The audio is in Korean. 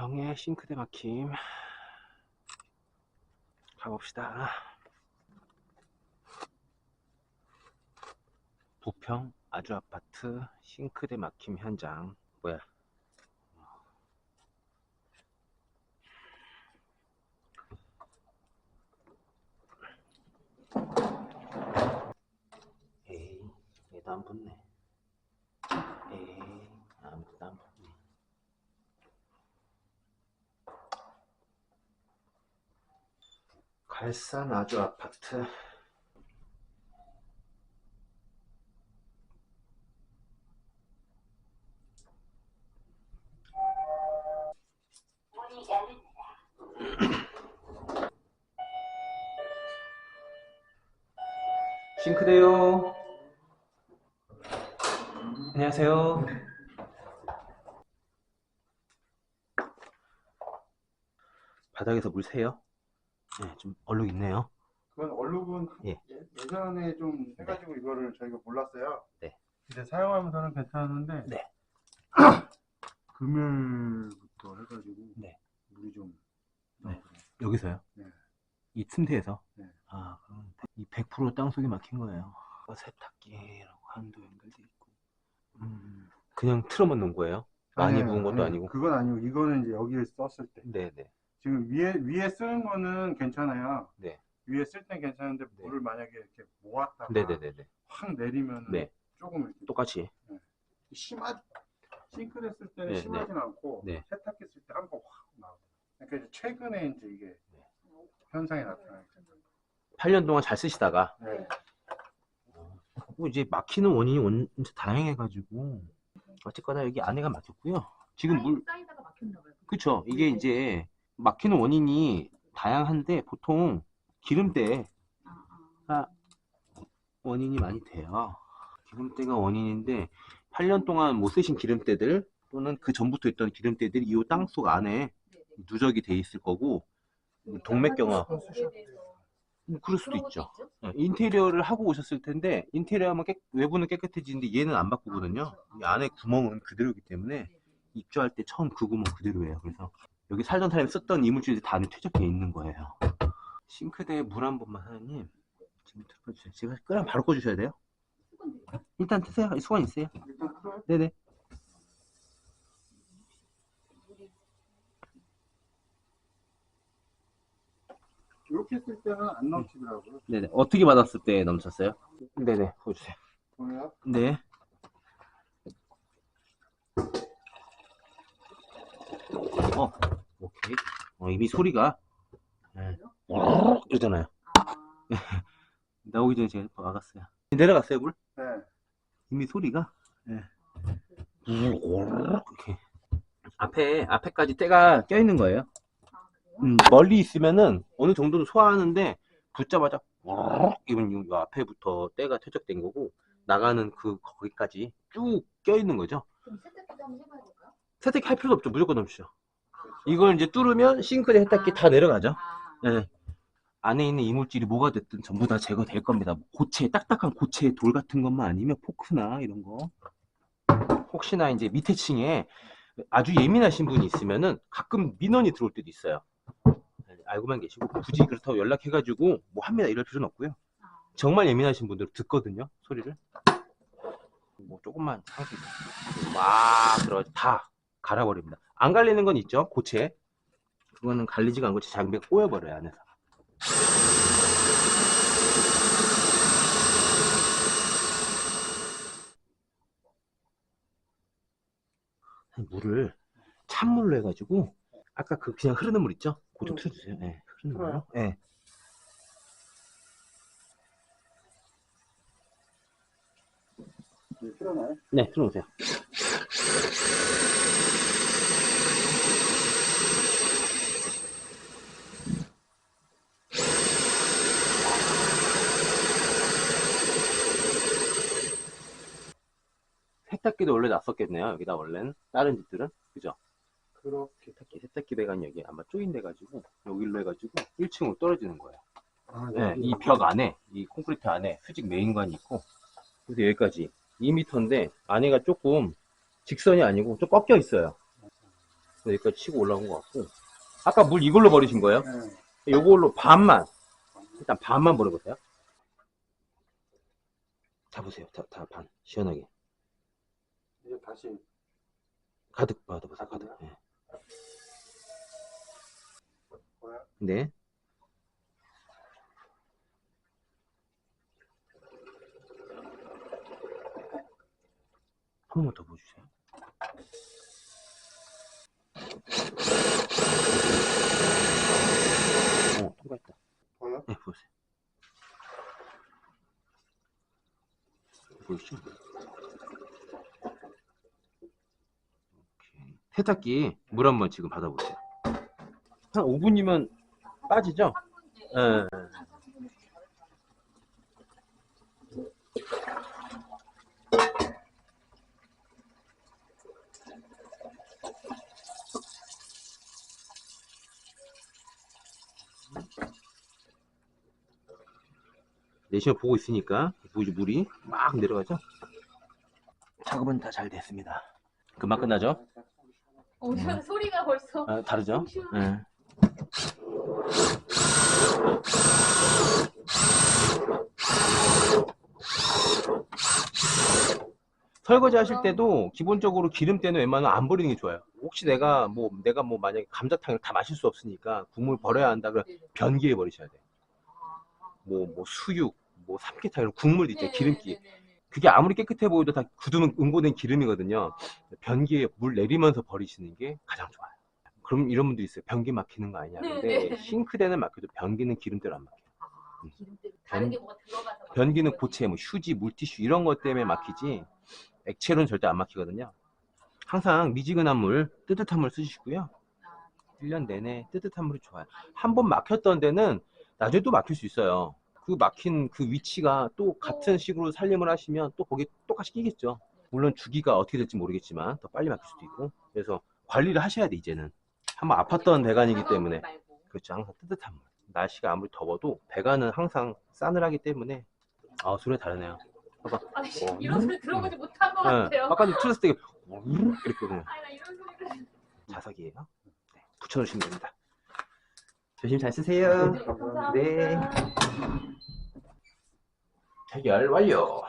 부평의 싱크대 막힘 가봅시다. 부평 아주 아파트 싱크대 막힘 현장 뭐야? 에이 얘도 안 붙네. 에이 아무것도 안 붙네. 갈산 아주 아파트. 싱크대요. 안녕하세요. 바닥에서 물 새요? 네, 좀 얼룩 있네요 그건 얼룩은 예. 예. 예전에 좀 해가지고 이거를 저희가 몰랐어요. 네. 이제 사용하면서는 괜찮은데 네. 금요일부터 해가지고 네. 물이 좀 네. 나오더라고요. 여기서요? 네. 이 틈새에서? 네. 아, 그럼 이 100% 땅속에 막힌 거예요. 어, 세탁기라고 한도 연결돼 있고. 음, 그냥 틀어만 놓은 거예요? 많이 아니에요, 부은 것도 아니에요. 아니고. 그건 아니고 이거는 이제 여기를 썼을 때 네네. 지금 위에 위에 쓰는 거는 괜찮아요. 네. 위에 쓸 땐 괜찮은데 네. 물을 만약에 이렇게 모았다가 네네네네. 확 내리면 네. 조금 이렇게 똑같이. 심하 싱크대 쓸 때는 네, 심하진 않고 네. 세탁기 쓸 때 한 번 확 나오고. 그러니까 이제 최근에 이제 이게 네. 현상이 나타나요. 8년 동안 잘 쓰시다가, 네. 뭐 이제 막히는 원인이 원, 다양해가지고. 어쨌거나 여기 안에가 막혔고요. 지금 물, 쌓이다가 막혔나 봐요. 그쵸. 이게 이제 막히는 원인이 다양한데 보통 기름때 아, 아. 원인이 많이 돼요. 기름때가 원인인데 8년 동안 못 쓰신 기름때들 또는 그 전부터 있던 기름때들이 이 땅속 안에. 누적이 돼 있을 거고 동맥경화 대해서 뭐 그럴 수도 있죠. 있죠? 예, 인테리어를 하고 오셨을 텐데 인테리어 하면 깨- 외부는 깨끗해지는데 얘는 안 바꾸거든요. 아, 그렇죠. 이 안에 구멍은 그대로이기 때문에. 입주할 때 처음 그 구멍 그대로예요. 그래서 여기 살던 사람이 썼던 이물질이 다 안에 퇴적돼 있는 거예요. 싱크대에 물 한 번만 하나님 지금 틀어주세요. 제가 끄면 바로 꺼주셔야 돼요. 일단 트세요. 수건 있어요. 네네. 이렇게 쓸 때는 안 넘치더라고요. 네네. 어떻게 받았을 때 넘쳤어요? 네네. 보여주세요. 보여요? 네. 어, 오케이. 어, 이미 소리가 네. 와르르 이러잖아요. 아, 나오기 전에 제가 막았어요. 내려갔어요, 물? 네. 이미 소리가 네. 이렇게 앞에 앞에까지 때가 껴 있는 거예요. 아? 음, 멀리 있으면은 어느 정도는 소화하는데 붙자마자 와르르 이건 요 앞에부터 때가 퇴적된 거고 나가는 그 거기까지 쭉 껴 있는 거죠. 그럼 세탁기도 한번 해봐야 될까요? 세탁기 할 필요도 없죠. 무조건 넘치죠. 이걸 이제 뚫으면 싱크대 세탁기 다 내려가죠. 아, 예. 안에 있는 이물질이 뭐가 됐든 전부 다 제거될 겁니다. 고체, 딱딱한 고체 돌 같은 것만 아니면 포크나 이런 거. 혹시나 이제 밑에 층에 아주 예민하신 분이 있으면은 가끔 민원이 들어올 때도 있어요. 네, 알고만 계시고 굳이 그렇다고 연락해가지고 뭐 합니다 이럴 필요는 없고요. 아, 정말 예민하신 분들 은 듣거든요 소리를. 뭐 조금만 상태 막 들어 다 갈아버립니다. 안 갈리는 건 있죠 고체. 그거는 갈리지가 않고 제 장비가 꼬여버려요 안에서. 물을 찬물로 해가지고 아까 그 그냥 흐르는 물 있죠? 그거 좀 틀어주세요. 네, 흐르는 물로. 네. 네, 틀어놔요. 네, 틀어놓으세요. 세탁기도 원래 놨었겠네요. 여기다 원래는 다른 집들은 그죠? 그렇게. 세탁기 세탁기 배관 여기 아마 조인돼 가지고 여기로 해가지고 1층으로 떨어지는 거예요. 아, 네, 이 벽 안에 이 콘크리트 안에 수직 메인관이 있고 그래서 여기까지 2m인데 안에가 조금 직선이 아니고 좀 꺾여 있어요. 여기까지 치고 올라온 것 같고. 아까 물 이걸로 버리신 거예요? 네. 요걸로 반만. 일단 반만 버려보세요. 다 보세요. 다, 다 반. 시원하게. 이제 다시 가득 받아보세요. 가득. 네. 네. 한 번만 더 보여주세요. 어, 통과했다. 보여? 네, 보세요. 보이시죠? 오케이. 세탁기 물 한 번 지금 받아보세요. 한 5분이면 빠지죠? 예. 내시경 보고 있으니까 보이죠 물이 막 내려가죠? 작업은 다 잘 됐습니다. 금방 끝나죠? 어, 저 소리가 벌써 아, 다르죠? 예. 설거지 하실 때도 기본적으로 기름때는 웬만하면 안 버리는 게 좋아요. 혹시 내가 뭐 내가 뭐 만약에 감자탕을 다 마실 수 없으니까 국물 버려야 한다 그러면 변기에 버리셔야 돼. 뭐뭐 수육, 뭐 삼계탕 이런 국물도 있잖아요. 기름기. 그게 아무리 깨끗해 보여도 다 굳으면 응고된 기름이거든요. 변기에 물 내리면서 버리시는 게 가장 좋아요. 그럼 이런 분도 있어요. 변기 막히는 거 아니냐. 근데 네, 네. 싱크대는 막혀도 변기는 기름대로 안 막혀요. 게 뭐가 들어가서 변기는 고체, 뭐 휴지, 물티슈 이런 것 때문에 막히지 액체로는 절대 안 막히거든요. 항상 미지근한 물, 뜨뜻한 물 쓰시고요. 1년 내내 뜨뜻한 물이 좋아요. 한 번 막혔던 데는 나중에 또 막힐 수 있어요. 그 막힌 그 위치가 또 같은 식으로 살림을 하시면 또 거기 똑같이 끼겠죠. 물론 주기가 어떻게 될지 모르겠지만 더 빨리 막힐 수도 있고. 그래서 관리를 하셔야 돼, 이제는. 한번 아팠던 배관이기 때문에. 그렇죠. 항상 뜨뜻한 물. 날씨가 아무리 더워도 배관은 항상 싸늘하기 때문에 아, 소리가 다르네요. 봐봐. 아, 어. 이런 소리 들어보지 못한 것 네. 같아요. 아까 틀었을 때나 이런 소리를. 자석이에요. 네, 붙여놓으시면 됩니다. 조심 잘 쓰세요. 네, 감사합니다. 네. 해결 완료.